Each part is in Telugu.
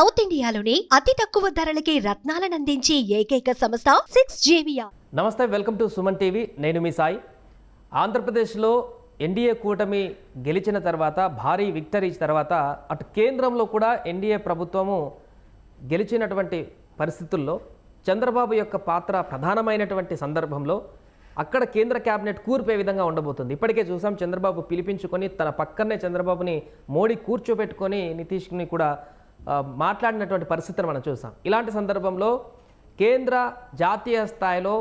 సౌత్ ఇండియాలోని అతి తక్కువ ధరలకి రత్నాలను అందించే ఏకైక సంస్థ సిక్స్ జేవియా నమస్తే వెల్కమ్ టు సుమన్ టీవీ. నేను మీ సాయి. ఆంధ్రప్రదేశ్లో ఎన్డీఏ కూటమి గెలిచిన తర్వాత భారీ విక్టరీ తర్వాత అటు కేంద్రంలో కూడా ఎన్డీఏ ప్రభుత్వము గెలిచినటువంటి పరిస్థితుల్లో చంద్రబాబు యొక్క పాత్ర ప్రధానమైనటువంటి సందర్భంలో అక్కడ కేంద్ర కేబినెట్ కూర్పే విధంగా ఉండబోతుంది. ఇప్పటికే చూసాం చంద్రబాబు పిలిపించుకొని తన పక్కనే చంద్రబాబుని మోడీ కూర్చోబెట్టుకొని నితీష్ని కూడా మాట్లాడినటువంటి పరిస్థితిని మనం చూసాం. ఇలాంటి సందర్భంలో కేంద్ర జాతీయ స్థాయిలో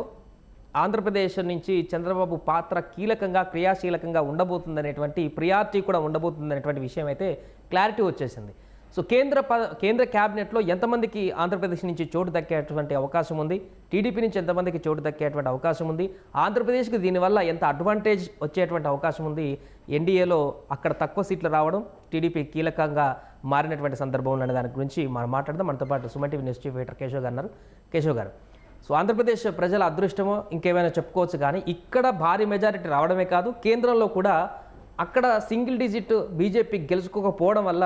ఆంధ్రప్రదేశ్ నుంచి చంద్రబాబు పాత్ర కీలకంగా క్రియాశీలకంగా ఉండబోతుందనేటువంటి ప్రియారిటీ కూడా ఉండబోతుందనేటువంటి విషయం అయితే క్లారిటీ వచ్చేసింది. సో కేంద్ర ప కేంద్ర క్యాబినెట్లో ఎంతమందికి ఆంధ్రప్రదేశ్ నుంచి చోటు దక్కేటువంటి అవకాశం ఉంది? టీడీపీ నుంచి ఎంతమందికి చోటు దక్కేటువంటి అవకాశం ఉంది? ఆంధ్రప్రదేశ్కి దీనివల్ల ఎంత అడ్వాంటేజ్ వచ్చేటువంటి అవకాశం ఉంది? ఎన్డీఏలో అక్కడ తక్కువ సీట్లు రావడం టీడీపీ కీలకంగా మారినటువంటి సందర్భం అనే దాని గురించి మనం మాట్లాడదాం. మనతో పాటు Suman TV news chief editor Keshav garu Keshav garu so Andhra Pradesh ప్రజల అదృష్టమో ఇంకేమైనా చెప్పుకోవచ్చు కానీ ఇక్కడ భారీ మెజారిటీ రావడమే కాదు కేంద్రంలో కూడా అక్కడ సింగిల్ డిజిట్ బీజేపీ గెలుచుకోకపోవడం వల్ల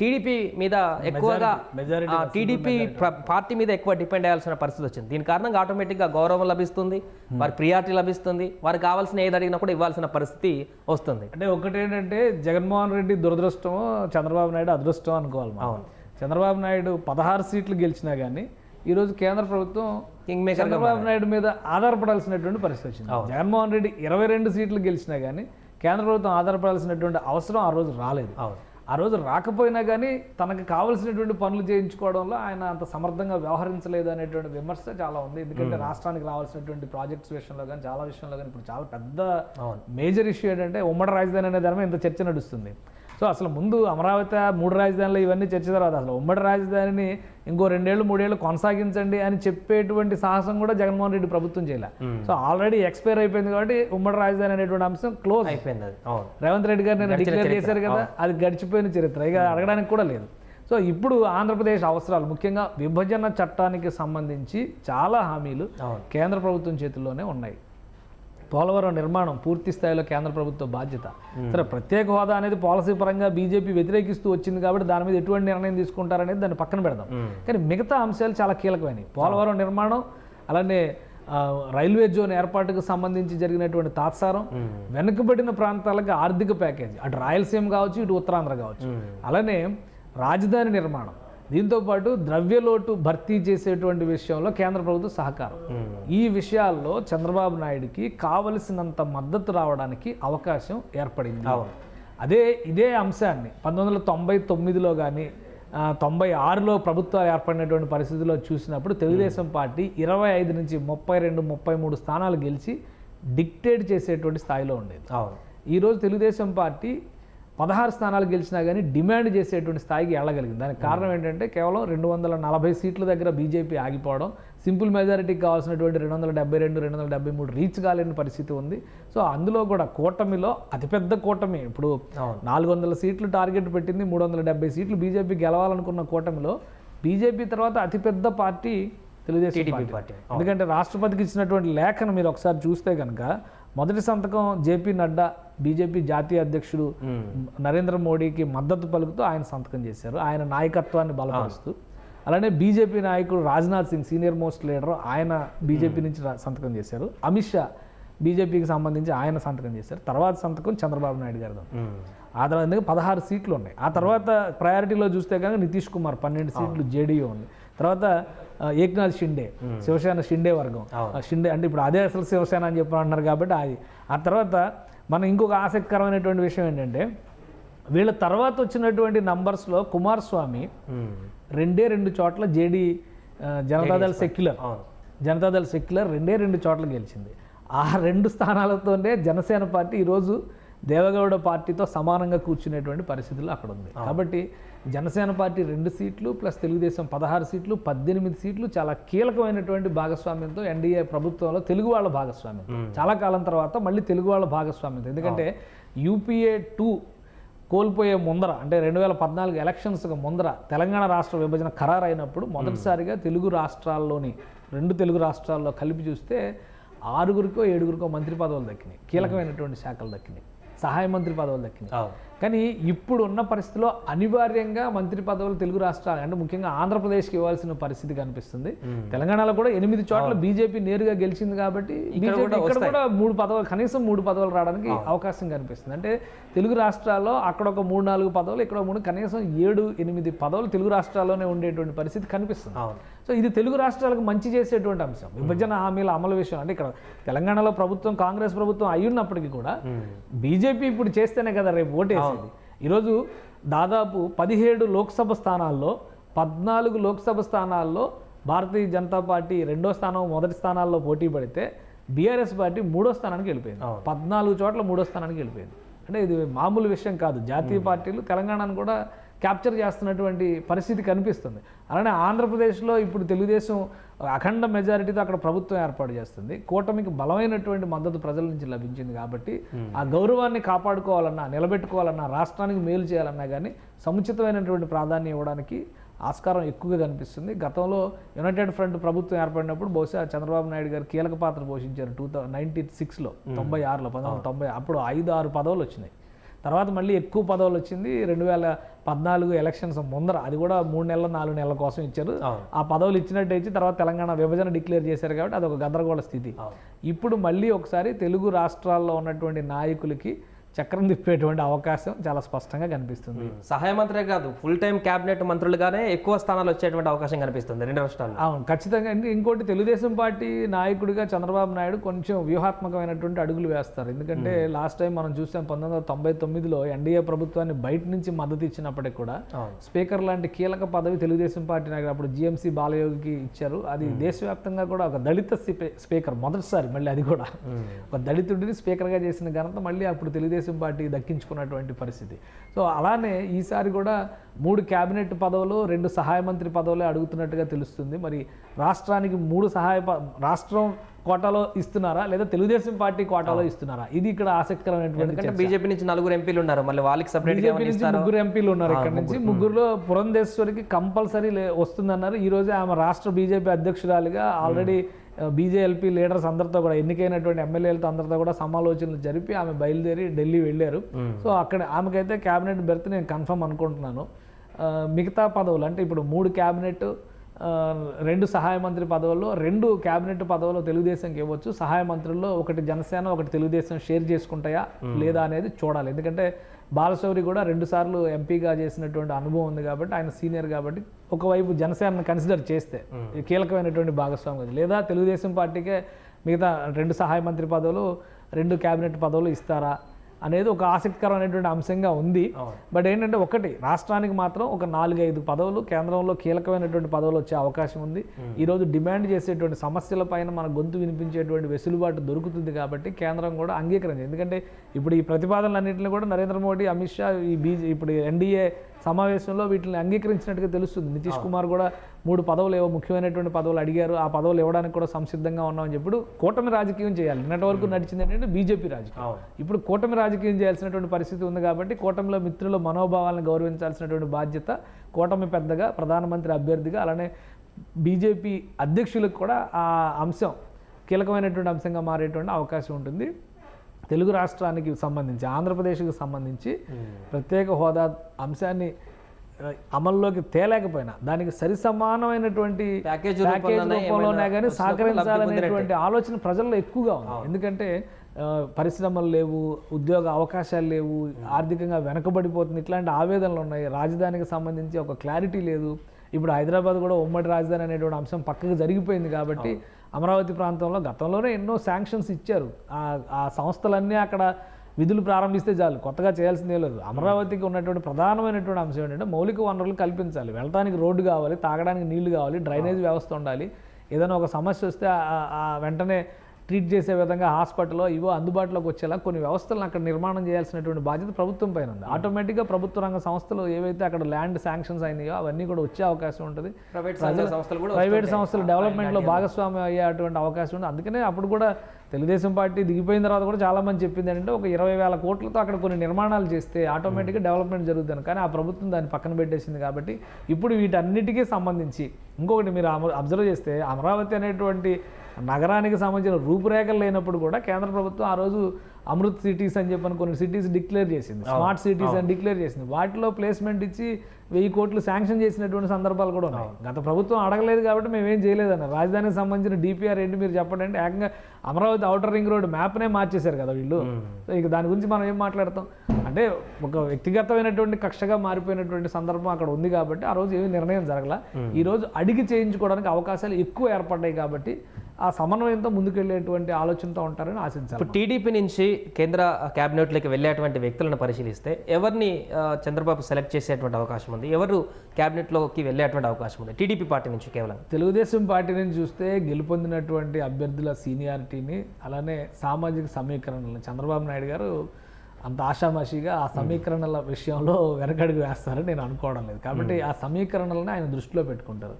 టీడీపీ మీద ఎక్కువగా టీడీపీ ప్ర- పార్టీ మీద ఎక్కువ డిపెండ్ అయ్యాల్సిన పరిస్థితి వచ్చింది. దీని కారణంగా ఆటోమేటిక్గా గౌరవం లభిస్తుంది వారి ప్రియారిటీ లభిస్తుంది వారికి కావాల్సిన ఏది అడిగినా కూడా ఇవ్వాల్సిన పరిస్థితి వస్తుంది. అంటే ఒకటి ఏంటంటే జగన్మోహన్ రెడ్డి దురదృష్టమో చంద్రబాబు నాయుడు అదృష్టం అనుకోవాలి. అవును. చంద్రబాబు నాయుడు పదహారు సీట్లు గెలిచినా కానీ ఈరోజు కేంద్ర ప్రభుత్వం కింగ్ మేకర్ చంద్రబాబు నాయుడు మీద ఆధారపడాల్సినటువంటి పరిస్థితి వచ్చింది. జగన్మోహన్ రెడ్డి ఇరవై రెండు సీట్లు గెలిచినా కానీ కేంద్ర ప్రభుత్వం ఆధారపడాల్సినటువంటి అవసరం ఆ రోజు రాలేదు. అవును. ఆ రోజు రాకపోయినా కానీ తనకు కావలసినటువంటి పనులు చేయించుకోవడంలో ఆయన అంత సమర్థంగా వ్యవహరించలేదు అనేటువంటి విమర్శ చాలా ఉంది. ఎందుకంటే రాష్ట్రానికి రావాల్సినటువంటి ప్రాజెక్ట్స్ విషయంలో కానీ చాలా విషయంలో కానీ ఇప్పుడు చాలా పెద్ద. మేజర్ ఇష్యూ ఏంటంటే ఉమ్మడి రాజధాని అనే దాని మీద ఇంత చర్చ నడుస్తుంది. సో అసలు ముందు అమరావతి మూడు రాజధానులు ఇవన్నీ చర్చ తర్వాత అసలు ఉమ్మడి రాజధానిని ఇంకో రెండేళ్ళు మూడేళ్ళు కొనసాగించండి అని చెప్పేటువంటి సాహసం కూడా జగన్మోహన్ రెడ్డి ప్రభుత్వం చేయలే. సో ఆల్రెడీ ఎక్స్పైర్ అయిపోయింది కాబట్టి ఉమ్మడి రాజధాని అనేటువంటి అంశం క్లోజ్ అయిపోయింది అది. రేవంత్ రెడ్డి గారు నేను డిక్లేర్ చేశారు కదా అది గడిచిపోయిన చరిత్ర. ఇక అడగడానికి కూడా లేదు. సో ఇప్పుడు ఆంధ్రప్రదేశ్ అవసరాలు ముఖ్యంగా విభజన చట్టానికి సంబంధించి చాలా హామీలు. కేంద్ర ప్రభుత్వం చేతుల్లోనే ఉన్నాయి. పోలవరం నిర్మాణం పూర్తి స్థాయిలో కేంద్ర ప్రభుత్వ బాధ్యత. సరే ప్రత్యేక హోదా అనేది పాలసీ పరంగా బీజేపీ వ్యతిరేకిస్తూ వచ్చింది కాబట్టి దాని మీద ఎటువంటి నిర్ణయం తీసుకుంటారనేది దాన్ని పక్కన పెడదాం. కానీ మిగతా అంశాలు చాలా కీలకమైనవి. పోలవరం నిర్మాణం అలానే రైల్వే జోన్ ఏర్పాటుకు సంబంధించి జరిగినటువంటి తాత్సారం వెనుకబడిన ప్రాంతాలకు ఆర్థిక ప్యాకేజీ. అటు రాయలసీమ కావచ్చు ఇటు ఉత్తరాంధ్ర కావచ్చు. అలానే రాజధాని నిర్మాణం. దీంతో పాటు ద్రవ్యలోటు భర్తీ చేసేటువంటి విషయంలో కేంద్ర ప్రభుత్వ సహకారం. ఈ విషయాల్లో చంద్రబాబు నాయుడికి కావలసినంత మద్దతు రావడానికి అవకాశం ఏర్పడింది. అదే ఇదే అంశాన్ని పంతొమ్మిది వందల తొంభై తొమ్మిదిలో కానీ తొంభై ఆరులో ప్రభుత్వాలు ఏర్పడినటువంటి పరిస్థితుల్లో చూసినప్పుడు తెలుగుదేశం పార్టీ ఇరవై ఐదు నుంచి ముప్పై రెండు ముప్పై మూడు స్థానాలు గెలిచి డిక్టేట్ చేసేటువంటి స్థాయిలో ఉండేది. అవును. ఈరోజు తెలుగుదేశం పార్టీ పదహారు స్థానాలు గెలిచినా కానీ డిమాండ్ చేసేటువంటి స్థాయికి వెళ్ళగలిగింది దానికి కారణం ఏంటంటే కేవలం రెండు వందల నలభై సీట్ల దగ్గర బీజేపీ ఆగిపోవడం సింపుల్ మెజారిటీకి కావాల్సినటువంటి రెండు వందల డెబ్బై రెండు రెండు వందల డెబ్బై మూడు రీచ్ కాలేని పరిస్థితి ఉంది. సో అందులో కూడా కూటమిలో అతిపెద్ద కూటమి ఇప్పుడు నాలుగు వందల సీట్లు టార్గెట్ పెట్టింది మూడు వందల డెబ్బై సీట్లు బీజేపీ గెలవాలనుకున్న కూటమిలో బీజేపీ తర్వాత అతిపెద్ద పార్టీ తెలుగుదేశం పార్టీ. పార్టీ. ఎందుకంటే రాష్ట్రపతికి ఇచ్చినటువంటి లేఖను మీరు ఒకసారి చూస్తే కనుక మొదటి సంతకం జేపీ నడ్డా బీజేపీ జాతీయ అధ్యక్షుడు నరేంద్ర మోడీకి మద్దతు పలుకుతూ ఆయన సంతకం చేశారు. ఆయన నాయకత్వాన్ని బలపరుస్తూ. అలానే బీజేపీ నాయకుడు Rajnath Singh senior most leader ఆయన బీజేపీ నుంచి సంతకం చేశారు. అమిత్ షా బీజేపీకి సంబంధించి ఆయన సంతకం చేశారు. తర్వాత సంతకం చంద్రబాబు నాయుడు గారిది ఆ తర్వాత పదహారు సీట్లు ఉన్నాయి. ఆ తర్వాత ప్రయారిటీలో చూస్తే కనుక నితీష్ కుమార్ పన్నెండు సీట్లు జేడీయూ ఉంది. తర్వాత ఏక్నాథ్ షిండే శివసేన షిండే వర్గం. షిండే అంటే ఇప్పుడు అదే అసలు శివసేన అని చెప్పి అంటున్నారు కాబట్టి అది. ఆ తర్వాత మనం ఇంకొక ఆసక్తికరమైనటువంటి విషయం ఏంటంటే వీళ్ళ తర్వాత వచ్చినటువంటి నంబర్స్లో కుమారస్వామి రెండే రెండు చోట్ల JD Janata Dal Secular. Janata Dal Secular రెండే రెండు చోట్ల గెలిచింది. ఆ రెండు స్థానాలతోనే జనసేన పార్టీ ఈరోజు దేవగౌడ పార్టీతో సమానంగా కూర్చునేటువంటి పరిస్థితులు అక్కడ ఉంది. కాబట్టి జనసేన పార్టీ రెండు సీట్లు ప్లస్ తెలుగుదేశం పదహారు సీట్లు పద్దెనిమిది సీట్లు చాలా కీలకమైనటువంటి భాగస్వామ్యంతో ఎన్డీఏ ప్రభుత్వంలో తెలుగు వాళ్ళ భాగస్వామ్యం చాలా కాలం తర్వాత మళ్ళీ తెలుగు వాళ్ళ భాగస్వామ్యం ఎందుకంటే యూపీఏ టూ కోల్పోయే ముందర అంటే రెండు వేల పద్నాలుగు ఎలక్షన్స్కి ముందర తెలంగాణ రాష్ట్ర విభజన ఖరారు అయినప్పుడు మొదటిసారిగా తెలుగు రాష్ట్రాల్లోని రెండు తెలుగు రాష్ట్రాల్లో కలిపి చూస్తే ఆరుగురికో ఏడుగురికో మంత్రి పదవులు దక్కినాయి. కీలకమైనటువంటి శాఖలు దక్కినాయి. సహాయ మంత్రి పదవులు అవును. కానీ ఇప్పుడు ఉన్న పరిస్థితిలో అనివార్యంగా మంత్రి పదవులు తెలుగు రాష్ట్రాలు అంటే ముఖ్యంగా ఆంధ్రప్రదేశ్కి ఇవ్వాల్సిన పరిస్థితి కనిపిస్తుంది. తెలంగాణలో కూడా ఎనిమిది చోట్ల బీజేపీ నేరుగా గెలిచింది కాబట్టి బీజేపీ ఇక్కడ కూడా మూడు పదవులు కనీసం మూడు పదవులు రావడానికి అవకాశం కనిపిస్తుంది. అంటే తెలుగు రాష్ట్రాల్లో అక్కడ ఒక మూడు నాలుగు పదవులు ఇక్కడ మూడు కనీసం ఏడు ఎనిమిది పదవులు తెలుగు రాష్ట్రాల్లోనే ఉండేటువంటి పరిస్థితి కనిపిస్తుంది. సో ఇది తెలుగు రాష్ట్రాలకు మంచి చేసేటువంటి అంశం. విభజన హామీల అమలు విషయం. అంటే ఇక్కడ తెలంగాణలో ప్రభుత్వం కాంగ్రెస్ ప్రభుత్వం అయ్యున్నప్పటికీ కూడా బీజేపీ ఇప్పుడు చేస్తేనే కదా రేపు ఓటేసేది. ఈరోజు దాదాపు పదిహేడు లోక్సభ స్థానాల్లో పద్నాలుగు లోక్సభ స్థానాల్లో భారతీయ జనతా పార్టీ రెండో స్థానం మొదటి స్థానాల్లో పోటీ పడితే బీఆర్ఎస్ పార్టీ మూడో స్థానానికి వెళ్ళిపోయింది. పద్నాలుగు చోట్ల మూడో స్థానానికి వెళ్ళిపోయింది. అంటే ఇది మామూలు విషయం కాదు. జాతీయ పార్టీలు తెలంగాణను కూడా క్యాప్చర్ చేస్తున్నటువంటి పరిస్థితి కనిపిస్తుంది. అలానే ఆంధ్రప్రదేశ్లో ఇప్పుడు తెలుగుదేశం అఖండ మెజారిటీతో అక్కడ ప్రభుత్వం ఏర్పాటు చేస్తుంది. కూటమికి బలమైనటువంటి మద్దతు ప్రజల నుంచి లభించింది కాబట్టి ఆ గౌరవాన్ని కాపాడుకోవాలన్నా నిలబెట్టుకోవాలన్నా రాష్ట్రానికి మేలు చేయాలన్నా కానీ సముచితమైనటువంటి ప్రాధాన్యం ఇవ్వడానికి ఆస్కారం ఎక్కువగా కనిపిస్తుంది. గతంలో యునైటెడ్ ఫ్రంట్ ప్రభుత్వం ఏర్పడినప్పుడు బహుశా చంద్రబాబు నాయుడు గారు కీలక పాత్ర పోషించారు. టూ థౌ నైన్టీ సిక్స్లో తొంభై ఆరులో పంతొమ్మిది వందల తొంభై అప్పుడు ఐదు ఆరు పదవులు వచ్చినాయి. తర్వాత మళ్ళీ ఎక్కువ పదవులు వచ్చింది రెండు వేల పద్నాలుగు ఎలక్షన్స్ ముందర అది కూడా మూడు నెలల నాలుగు నెలల కోసం ఇచ్చారు. ఆ పదవులు ఇచ్చినట్టు ఇచ్చి తర్వాత తెలంగాణ విభజన డిక్లేర్ చేశారు కాబట్టి అది ఒక గందరగోళ స్థితి. ఇప్పుడు మళ్ళీ ఒకసారి తెలుగు రాష్ట్రాల్లో ఉన్నటువంటి నాయకులకి చక్రం తిప్పేటువంటి అవకాశం చాలా స్పష్టంగా కనిపిస్తుంది. సహాయ మంత్రే కాదు ఫుల్ టైం క్యాబినెట్ మంత్రులుగానే ఎక్కువ స్థానాలు వచ్చేటువంటి అవకాశం కనిపిస్తుంది రెండు రాష్ట్రాల్లో. అవును ఖచ్చితంగా. ఇంక- ఇంకోటి తెలుగుదేశం పార్టీ నాయకుడిగా చంద్రబాబు నాయుడు కొంచెం వ్యూహాత్మకమైనటువంటి అడుగులు వేస్తారు. ఎందుకంటే లాస్ట్ టైం మనం చూసాం పంతొమ్మిది వందల తొంభై తొమ్మిదిలో ఎన్డీఏ ప్రభుత్వాన్ని బయట నుంచి మద్దతు ఇచ్చినప్పటికి కూడా స్పీకర్ లాంటి కీలక పదవి తెలుగుదేశం పార్టీ నాయకుడు అప్పుడు జిఎంసీ బాలయోగికి ఇచ్చారు. అది దేశవ్యాప్తంగా కూడా ఒక దళిత స్పీ- స్పీకర్ మొదటిసారి మళ్ళీ అది కూడా. ఒక దళితుడిని స్పీకర్గా చేసిన ఘనత మళ్ళీ అప్పుడు తెలుగుదేశం పార్టీ దక్కించుకున్నటువంటి పరిస్థితి. సో అలానే ఈసారి కూడా మూడు కేబినెట్ పదవులు రెండు సహాయ మంత్రి పదవులే అడుగుతున్నట్టుగా తెలుస్తుంది. మరి రాష్ట్రానికి మూడు సహాయ రాష్ట్రం కోటాలో ఇస్తున్నారా? లేదా తెలుగుదేశం పార్టీ కోటాలో ఇస్తున్నారా? ఇది ఇక్కడ ఆసక్తికరమైనటువంటి బీజేపీ నుంచి నలుగురు ఎంపీలు ఉన్నారు. మళ్ళీ వాళ్ళకి సపరేట్ ముగ్గురు ఎంపీలు ఉన్నారు ఇక్కడ నుంచి. ముగ్గురులో పురంధేశ్వరికి కంపల్సరీ వస్తుందన్నారు. ఈ రోజే ఆమె రాష్ట్ర బీజేపీ అధ్యక్షురాలిగా ఆల్రెడీ బీజేఎల్పీ లీడర్స్ అందరితో కూడా ఎన్నికైనటువంటి ఎమ్మెల్యేలతో అందరితో కూడా సమాలోచనలు జరిపి ఆమె బయలుదేరి ఢిల్లీ వెళ్ళారు. సో అక్కడ ఆమెకైతే క్యాబినెట్ బెర్త్ నేను కన్ఫర్మ్ అనుకుంటున్నాను. మిగతా పదవులు అంటే ఇప్పుడు మూడు క్యాబినెట్ రెండు సహాయ మంత్రి పదవుల్లో రెండు క్యాబినెట్ పదవులు తెలుగుదేశంకి ఇవ్వచ్చు. సహాయ మంత్రుల్లో ఒకటి జనసేన ఒకటి తెలుగుదేశం షేర్ చేసుకుంటాయా లేదా అనేది చూడాలి. ఎందుకంటే బాలశౌరి కూడా రెండు సార్లు ఎంపీగా చేసినటువంటి అనుభవం ఉంది కాబట్టి ఆయన సీనియర్ కాబట్టి ఒకవైపు జనసేనను కన్సిడర్ చేస్తే కీలకమైనటువంటి భాగస్వామి. లేదా తెలుగుదేశం పార్టీకే మిగతా రెండు సహాయ మంత్రి పదవులు రెండు క్యాబినెట్ పదవులు ఇస్తారా అనేది ఒక ఆసక్తికరమైనటువంటి అంశంగా ఉంది. బట్ ఏంటంటే ఒకటి రాష్ట్రానికి మాత్రం ఒక నాలుగైదు పదవులు కేంద్రంలో కీలకమైనటువంటి పదవులు వచ్చే అవకాశం ఉంది. ఈరోజు డిమాండ్ చేసేటువంటి సమస్యల పైన మన గొంతు వినిపించేటువంటి వెసులుబాటు దొరుకుతుంది కాబట్టి కేంద్రం కూడా అంగీకరించింది. ఎందుకంటే ఇప్పుడు ఈ ప్రతిపాదనలన్నింటినీ కూడా నరేంద్ర మోడీ అమిత్ షా ఈ బీజే ఇప్పుడు ఎన్డీఏ సమావేశంలో వీటిని అంగీకరించినట్టుగా తెలుస్తుంది. నితీష్ కుమార్ కూడా మూడు పదవులు ఏవో ముఖ్యమైనటువంటి పదవులు అడిగారు. ఆ పదవులు ఇవ్వడానికి కూడా సంసిద్ధంగా ఉన్నామని చెప్పి కూటమి రాజకీయం చేయాలి. నిన్నటి వరకు నడిచింది ఏంటంటే బీజేపీ రాజకీయం. ఇప్పుడు కూటమి రాజకీయం చేయాల్సినటువంటి పరిస్థితి ఉంది కాబట్టి కూటమిలో మిత్రుల మనోభావాలను గౌరవించాల్సినటువంటి బాధ్యత కూటమి పెద్దగా ప్రధానమంత్రి అభ్యర్థిగా అలానే బీజేపీ అధ్యక్షులకు కూడా ఆ అంశం కీలకమైనటువంటి అంశంగా మారేటువంటి అవకాశం ఉంటుంది. తెలుగు రాష్ట్రానికి సంబంధించి ఆంధ్రప్రదేశ్కి సంబంధించి ప్రత్యేక హోదా అంశాన్ని అమల్లోకి తేలేకపోయినా దానికి సరి సమానమైనటువంటి ప్యాకేజ్ రూపంలోనే కానీ సహకరించాలనేటువంటి ఆలోచన ప్రజల్లో ఎక్కువగా ఉంది. ఎందుకంటే పరిశ్రమలు లేవు ఉద్యోగ అవకాశాలు లేవు ఆర్థికంగా వెనకబడిపోతుంది ఇట్లాంటి ఆవేదనలు ఉన్నాయి. రాజధానికి సంబంధించి ఒక క్లారిటీ లేదు. ఇప్పుడు హైదరాబాద్ కూడా ఉమ్మడి రాజధాని అనేటువంటి అంశం పక్కకు జరిగిపోయింది కాబట్టి అమరావతి ప్రాంతంలో గతంలోనే ఎన్నో శాంక్షన్స్ ఇచ్చారు. ఆ- సంస్థలన్నీ అక్కడ విధులు ప్రారంభిస్తే చాలు కొత్తగా చేయాల్సిందే లేదు. అమరావతికి ఉన్నటువంటి ప్రధానమైనటువంటి అంశం ఏంటంటే మౌలిక వనరులు కల్పించాలి. వెళ్ళటానికి రోడ్డు కావాలి తాగడానికి నీళ్ళు కావాలి డ్రైనేజ్ వ్యవస్థ ఉండాలి. ఏదైనా ఒక సమస్య వస్తే వెంటనే ట్రీట్ చేసే విధంగా హాస్పిటల్లో ఇవో అందుబాటులోకి వచ్చేలా కొన్ని వ్యవస్థలను అక్కడ నిర్మాణం చేయాల్సినటువంటి బాధ్యత ప్రభుత్వం పైన ఉంది. ఆటోమేటిక్గా ప్రభుత్వ రంగ సంస్థలు ఏవైతే అక్కడ ల్యాండ్ శాంక్షన్స్ అయినాయో అవన్నీ కూడా వచ్చే అవకాశం ఉంటుంది. ప్రైవేట్ సంస్థ సంస్థలు కూడా ప్రైవేట్ సంస్థలు డెవలప్మెంట్లో భాగస్వామ్యం అయ్యే అటువంటి అవకాశం ఉంది. అందుకనే అప్పుడు కూడా తెలుగుదేశం పార్టీ దిగిపోయిన తర్వాత కూడా చాలా మంది చెప్పింది ఏంటంటే ఒక ఇరవై వేల కోట్లతో అక్కడ కొన్ని నిర్మాణాలు చేస్తే ఆటోమేటిక్గా డెవలప్మెంట్ జరుగుతుంది కానీ ఆ ప్రభుత్వం దాన్ని పక్కన పెట్టేసింది కాబట్టి ఇప్పుడు వీటన్నిటికీ సంబంధించి ఇంకొకటి మీరు అబ్జర్వ్ చేస్తే అమరావతి అనేటువంటి నగరానికి సంబంధించిన రూపురేఖలు లేనప్పుడు కూడా కేంద్ర ప్రభుత్వం ఆ రోజు అమృత్ సిటీస్ అని చెప్పని కొన్ని సిటీస్ డిక్లేర్ చేసింది. స్మార్ట్ సిటీస్ అని డిక్లేర్ చేసింది. వాటిలో ప్లేస్మెంట్ ఇచ్చి వెయ్యి కోట్లు శాంక్షన్ చేసినటువంటి సందర్భాలు కూడా ఉన్నాయి. గత ప్రభుత్వం అడగలేదు కాబట్టి మేము ఏం చేయలేదన్న రాజధానికి సంబంధించిన డిపిఆర్ ఏంటి మీరు చెప్పండి అంటే ఏకంగా అమరావతి అవుటర్ రింగ్ రోడ్ మ్యాప్నే మార్చేశారు కదా వీళ్ళు. సో ఇక దాని గురించి మనం ఏం మాట్లాడతాం? అంటే ఒక వ్యక్తిగతమైనటువంటి కక్షగా మారిపోయినటువంటి సందర్భం అక్కడ ఉంది కాబట్టి ఆ రోజు ఏమీ నిర్ణయం జరగల. ఈ రోజు అడిగి చేయించుకోవడానికి అవకాశాలు ఎక్కువ ఏర్పడ్డాయి కాబట్టి ఆ సమన్వయంతో ముందుకెళ్ళేటువంటి ఆలోచనతో ఉంటారని ఇప్పుడు టీడీపీ నుంచి కేంద్ర కేబినెట్లోకి వెళ్ళేటువంటి వ్యక్తులను పరిశీలిస్తే ఎవరిని చంద్రబాబు సెలెక్ట్ చేసేటువంటి అవకాశం ఉంది? ఎవరు కేబినెట్లోకి వెళ్ళేటువంటి అవకాశం ఉంది? టీడీపీ పార్టీ నుంచి కేవలం. తెలుగుదేశం పార్టీ నుంచి చూస్తే గెలుపొందినటువంటి అభ్యర్థుల సీనియారిటీని అలానే సామాజిక సమీకరణలను చంద్రబాబు నాయుడు గారు అంత ఆషామాషిగా ఆ సమీకరణల విషయంలో వెనకడుగు వేస్తారని నేను అనుకోవడం లేదు. కాబట్టి ఆ సమీకరణలను ఆయన దృష్టిలో పెట్టుకుంటారు.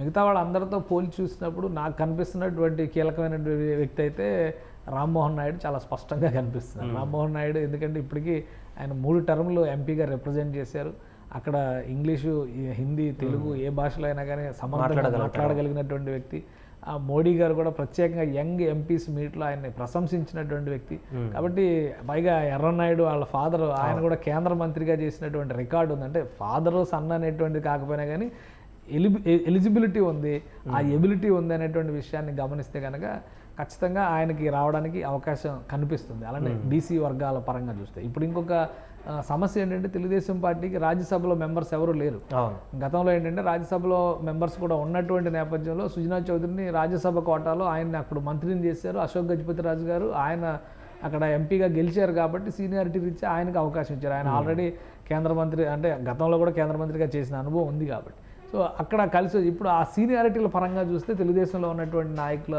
మిగతా వాళ్ళందరితో పోల్చి చూసినప్పుడు నాకు కనిపిస్తున్నటువంటి కీలకమైన వ్యక్తి అయితే రామ్మోహన్ నాయుడు చాలా స్పష్టంగా కనిపిస్తున్నారు. రామ్మోహన్ నాయుడు ఎందుకంటే ఇప్పటికీ ఆయన మూడు టర్మ్లు ఎంపీగా రిప్రజెంట్ చేశారు. అక్కడ ఇంగ్లీషు హిందీ తెలుగు ఏ భాషలో అయినా కానీ సమర్థంగా మాట్లాడగలిగినటువంటి వ్యక్తి. ఆ మోడీ గారు కూడా ప్రత్యేకంగా యంగ్ ఎంపీస్ మీట్లో ఆయన్ని ప్రశంసించినటువంటి వ్యక్తి. కాబట్టి పైగా ఎర్రనాయుడు వాళ్ళ ఫాదర్ ఆయన కూడా కేంద్ర మంత్రిగా చేసినటువంటి రికార్డు ఉంది. అంటే ఫాదరు సన్ అనేటువంటిది కాకపోయినా కానీ ఎలిబి ఎలిజిబిలిటీ ఉంది. ఆ ఎబిలిటీ ఉంది అనేటువంటి విషయాన్ని గమనిస్తే కనుక ఖచ్చితంగా ఆయనకి రావడానికి అవకాశం కనిపిస్తుంది. అలానే బీసీ వర్గాల పరంగా చూస్తే. ఇప్పుడు ఇంకొక సమస్య ఏంటంటే తెలుగుదేశం పార్టీకి రాజ్యసభలో మెంబర్స్ ఎవరు లేరు. గతంలో ఏంటంటే రాజ్యసభలో మెంబర్స్ కూడా ఉన్నటువంటి నేపథ్యంలో సుజనా చౌదరిని రాజ్యసభ కోటాలో ఆయన్ని అప్పుడు మంత్రిని చేశారు. అశోక్ గజపతి రాజు గారు ఆయన అక్కడ ఎంపీగా గెలిచారు కాబట్టి సీనియారిటీ రీత్యా ఆయనకు అవకాశం ఇచ్చారు. ఆయన ఆల్రెడీ కేంద్ర మంత్రి అంటే గతంలో కూడా కేంద్ర మంత్రిగా చేసిన అనుభవం ఉంది కాబట్టి. సో అక్కడ కలిసి ఇప్పుడు ఆ సీనియారిటీల పరంగా చూస్తే తెలుగుదేశంలో ఉన్నటువంటి నాయకుల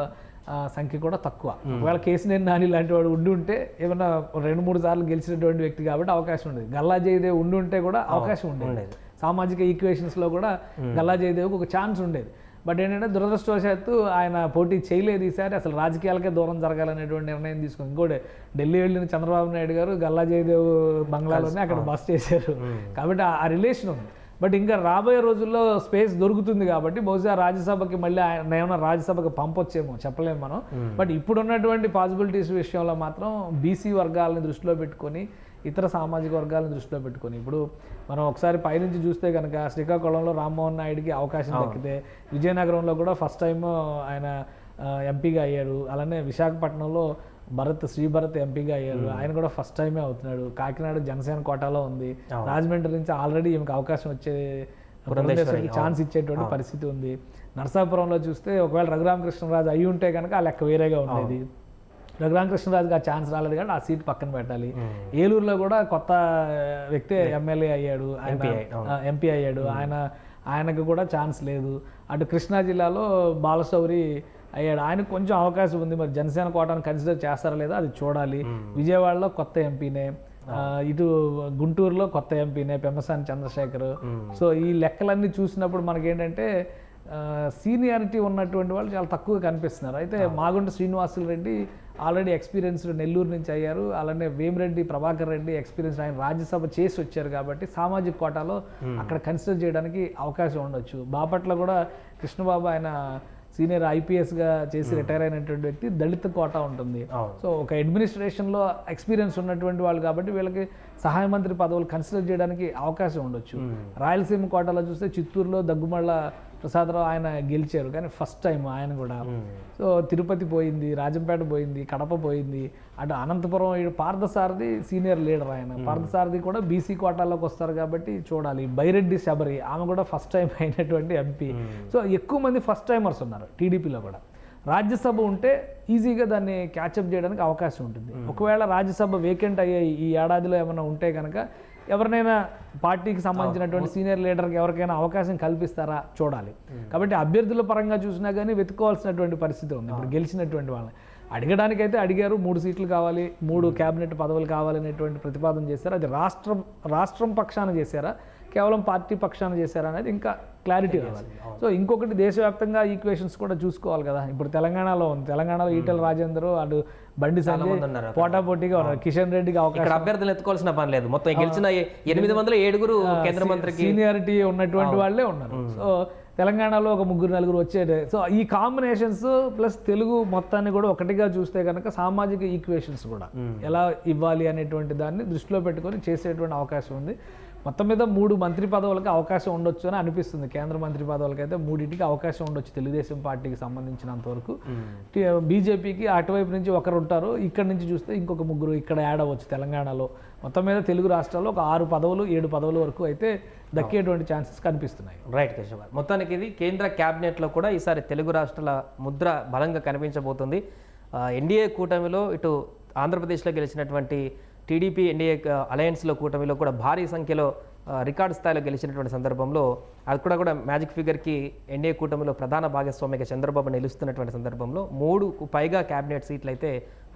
సంఖ్య కూడా తక్కువ. ఒకవేళ కేసినేని నాని లాంటి వాడు ఉండి ఉంటే ఏమన్నా రెండు మూడు సార్లు గెలిచినటువంటి వ్యక్తి కాబట్టి అవకాశం ఉండేది. గల్లా జయదేవ్ ఉండి ఉంటే కూడా అవకాశం ఉండేది. సామాజిక ఈక్వేషన్స్లో కూడా గల్లా జయదేవ్కి ఒక ఛాన్స్ ఉండేది. బట్ ఏంటంటే దురదృష్టవశాత్తు ఆయన పోటీ చేయలేదు ఈసారి. అసలు రాజకీయాలకే దూరం జరగాలనేటువంటి నిర్ణయం తీసుకుంది ఇంకోటి ఢిల్లీ వెళ్ళిన చంద్రబాబు నాయుడు గారు గల్లా జయదేవ్ బంగ్లాలోనే అక్కడ బస్ చేశారు. కాబట్టి ఆ రిలేషన్ ఉంది. బట్ ఇంకా రాబోయే రోజుల్లో స్పేస్ దొరుకుతుంది కాబట్టి బహుశా రాజ్యసభకి మళ్ళీ ఆయన ఏమైనా రాజ్యసభకి పంపొచ్చేమో చెప్పలేము మనం. బట్ ఇప్పుడున్నటువంటి పాసిబిలిటీస్ విషయంలో మాత్రం బీసీ వర్గాలని దృష్టిలో పెట్టుకొని ఇతర సామాజిక వర్గాలను దృష్టిలో పెట్టుకొని ఇప్పుడు మనం ఒకసారి పైనుంచి చూస్తే కనుక శ్రీకాకుళంలో రామ్మోహన్ నాయుడికి అవకాశం దక్కితే విజయనగరంలో కూడా ఫస్ట్ టైం ఆయన ఎంపీగా అయ్యాడు. అలానే విశాఖపట్నంలో భరత్ శ్రీ భరత్ ఎంపీగా అయ్యారు. ఆయన కూడా ఫస్ట్ టైమే అవుతున్నాడు. కాకినాడ జనసేన కోటాలో ఉంది. రాజమండ్రి నుంచి ఆల్రెడీ ఈమెకు అవకాశం వచ్చే పురంధేశ్వరికి ఛాన్స్ ఇచ్చేటువంటి పరిస్థితి ఉంది. నరసాపురంలో చూస్తే ఒకవేళ రఘురామకృష్ణరాజు అయి ఉంటే కనుక ఆ లెక్క వేరేగా ఉండేది. రఘురామకృష్ణరాజుకి ఆ ఛాన్స్ రాలేదు కాబట్టి ఆ సీట్ పక్కన పెట్టాలి. ఏలూరులో కూడా కొత్త వ్యక్తి ఎమ్మెల్యే అయ్యాడు. ఆయన ఎంపీ అయ్యాడు. ఆయన ఆయనకు కూడా ఛాన్స్ లేదు. అటు కృష్ణా జిల్లాలో బాలశౌరి అయ్యాడు. ఆయనకు కొంచెం అవకాశం ఉంది. మరి జనసేన కోటాను కన్సిడర్ చేస్తారా లేదా అది చూడాలి. విజయవాడలో కొత్త ఎంపీనే. ఇటు గుంటూరులో కొత్త ఎంపీనే పెమ్మసాని చంద్రశేఖర్. సో ఈ లెక్కలన్నీ చూసినప్పుడు మనకేంటంటే సీనియారిటీ ఉన్నటువంటి వాళ్ళు చాలా తక్కువ కనిపిస్తున్నారు. అయితే మాగుంట శ్రీనివాసులు రెడ్డి ఆల్రెడీ ఎక్స్పీరియన్స్డ్ నెల్లూరు నుంచి అయ్యారు. అలానే వేమిరెడ్డి ప్రభాకర్ రెడ్డి ఎక్స్పీరియన్స్ ఆయన రాజ్యసభ చేసి వచ్చారు కాబట్టి సామాజిక కోటాలో అక్కడ కన్సిడర్ చేయడానికి అవకాశం ఉండొచ్చు. బాపట్ల కూడా కృష్ణబాబు ఆయన సీనియర్ ఐపీఎస్గా చేసి రిటైర్ అయినటువంటి వ్యక్తి దళిత కోటా ఉంటుంది. సో ఒక అడ్మినిస్ట్రేషన్లో ఎక్స్పీరియన్స్ ఉన్నటువంటి వాళ్ళు కాబట్టి వీళ్ళకి సహాయ మంత్రి పదవులు కన్సిడర్ చేయడానికి అవకాశం ఉండొచ్చు. రాయలసీమ కోటాలో చూస్తే చిత్తూరులో దగ్గుమళ్ళ ప్రసాదరావు ఆయన గెలిచారు కానీ ఫస్ట్ టైం ఆయన కూడా. సో తిరుపతి పోయింది రాజంపేట పోయింది కడప పోయింది అటు అనంతపురం ఇటు పార్థసారథి సీనియర్ లీడర్ ఆయన. పార్థసారథి కూడా బీసీ కోటాలోకి వస్తారు కాబట్టి చూడాలి. బైరెడ్డి శబరి ఆమె కూడా ఫస్ట్ టైం అయినటువంటి ఎంపీ సో ఎక్కువ మంది ఫస్ట్ టైమర్స్ ఉన్నారు టీడీపీలో కూడా. రాజ్యసభ ఉంటే ఈజీగా దాన్ని క్యాచప్ చేయడానికి అవకాశం ఉంటుంది. ఒకవేళ రాజ్యసభ వేకెంట్ అయ్యే ఈ ఏడాదిలో ఏమైనా ఉంటే కనుక ఎవరినైనా పార్టీకి సంబంధించినటువంటి సీనియర్ లీడర్కి ఎవరికైనా అవకాశం కల్పిస్తారా? చూడాలి. కాబట్టి అభ్యర్థుల పరంగా చూసినా కానీ వెతుక్కోవాల్సినటువంటి పరిస్థితి ఉంది. ఇప్పుడు గెలిచినటువంటి వాళ్ళని. అడగడానికైతే అడిగారు మూడు సీట్లు కావాలి మూడు క్యాబినెట్ పదవులు కావాలనేటువంటి ప్రతిపాదన చేశారు. అది రాష్ట్రం రాష్ట్రం పక్షాన చేశారా? కేవలం పార్టీ పక్షాన చేశారా అనేది ఇంకా క్లారిటీ రావాలి. సో ఇంకొకటి దేశవ్యాప్తంగా ఈక్వేషన్స్ కూడా చూసుకోవాలి కదా. ఇప్పుడు తెలంగాణలో ఉంది. తెలంగాణలో ఈటల రాజేందర్ అటు బండి సంజయ్ మంది ఉన్నారు పోటా పోటీగా ఉన్నారు. కిషన్ రెడ్డికి అవకాశం అభ్యర్థులు ఎత్తుకోవాల్సిన పని లేదు. మొత్తం గెలిచిన ఎనిమిది వందల ఏడుగురు కేంద్ర మంత్రికి సీనియారిటీ ఉన్నటువంటి వాళ్ళే ఉన్నారు. సో తెలంగాణలో ఒక ముగ్గురు నలుగురు వచ్చే సో ఈ కాంబినేషన్స్ ప్లస్ తెలుగు మొత్తాన్ని కూడా ఒకటిగా చూస్తే కనుక సామాజిక ఈక్వేషన్స్ కూడా ఎలా ఇవ్వాలి అనేటువంటి దాన్ని దృష్టిలో పెట్టుకొని చేసేటువంటి అవకాశం ఉంది. మొత్తం మీద మూడు మంత్రి పదవులకు అవకాశం ఉండొచ్చు అని అనిపిస్తుంది. కేంద్ర మంత్రి పదవులకి అయితే మూడింటికి అవకాశం ఉండొచ్చు. తెలుగుదేశం పార్టీకి సంబంధించినంత వరకు. బీజేపీకి అటువైపు నుంచి ఒకరు ఉంటారు ఇక్కడ నుంచి చూస్తే ఇంకొక ముగ్గురు ఇక్కడ యాడ్ అవ్వచ్చు తెలంగాణలో. మొత్తం మీద తెలుగు రాష్ట్రాల్లో ఒక ఆరు పదవులు ఏడు పదవుల వరకు అయితే దక్కేటువంటి ఛాన్సెస్ కనిపిస్తున్నాయి. రైట్ కేశవ్ గారు మొత్తానికి ఇది కేంద్ర క్యాబినెట్లో కూడా ఈసారి తెలుగు రాష్ట్రాల ముద్ర బలంగా కనిపించబోతుంది. ఎన్డీఏ కూటమిలో ఇటు ఆంధ్రప్రదేశ్లో గెలిచినటువంటి టీడీపీ ఎన్డీఏ అలయన్స్లో కూటమిలో కూడా భారీ సంఖ్యలో రికార్డు స్థాయిలో గెలిచినటువంటి సందర్భంలో అది కూడా కూడా మ్యాజిక్ ఫిగర్కి ఎన్డీఏ కూటమిలో ప్రధాన భాగస్వామిగా చంద్రబాబు నిలుస్తున్నటువంటి సందర్భంలో మూడు పైగా క్యాబినెట్ సీట్లు అయితే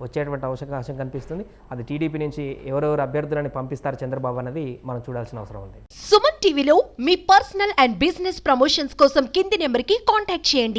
వచ్చేటువంటి అవకాశం కనిపిస్తుంది. అది టీడీపీ నుంచి ఎవరెవరు అభ్యర్థులని పంపిస్తారు చంద్రబాబు అనేది మనం చూడాల్సిన అవసరం ఉంది. సుమన్ టీవీలో మీ పర్సనల్ అండ్ బిజినెస్ ప్రమోషన్స్ కోసం కింది నెంబర్కి కాంటాక్ట్ చేయండి.